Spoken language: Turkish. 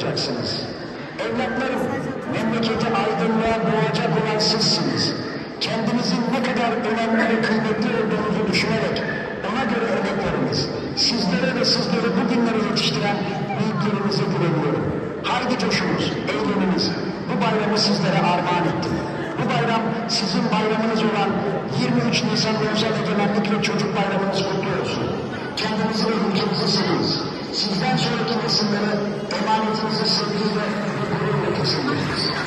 olacaksınız. Evlatlarım, memleketi aydınlığa olan sizsiniz. Kendinizin ne kadar önemli ve kıymetli olduğunuzu düşünerek ona göre emekleriniz, sizlere ve sizleri bugünlere yetiştiren büyüklerinize güveniyorum. Haydi coşunuz, eğleniniz. Bu bayramı sizlere armağan ettim. Bu bayram sizin bayramınız olan 23 Nisan Ulusal Egemenlik ve Çocuk Bayramınız kutlu olsun. Kendinizi ve ülkenizi seviniz. Sizden sonraki nesillere emanetinizi sevgiyle ve gururla ediniz.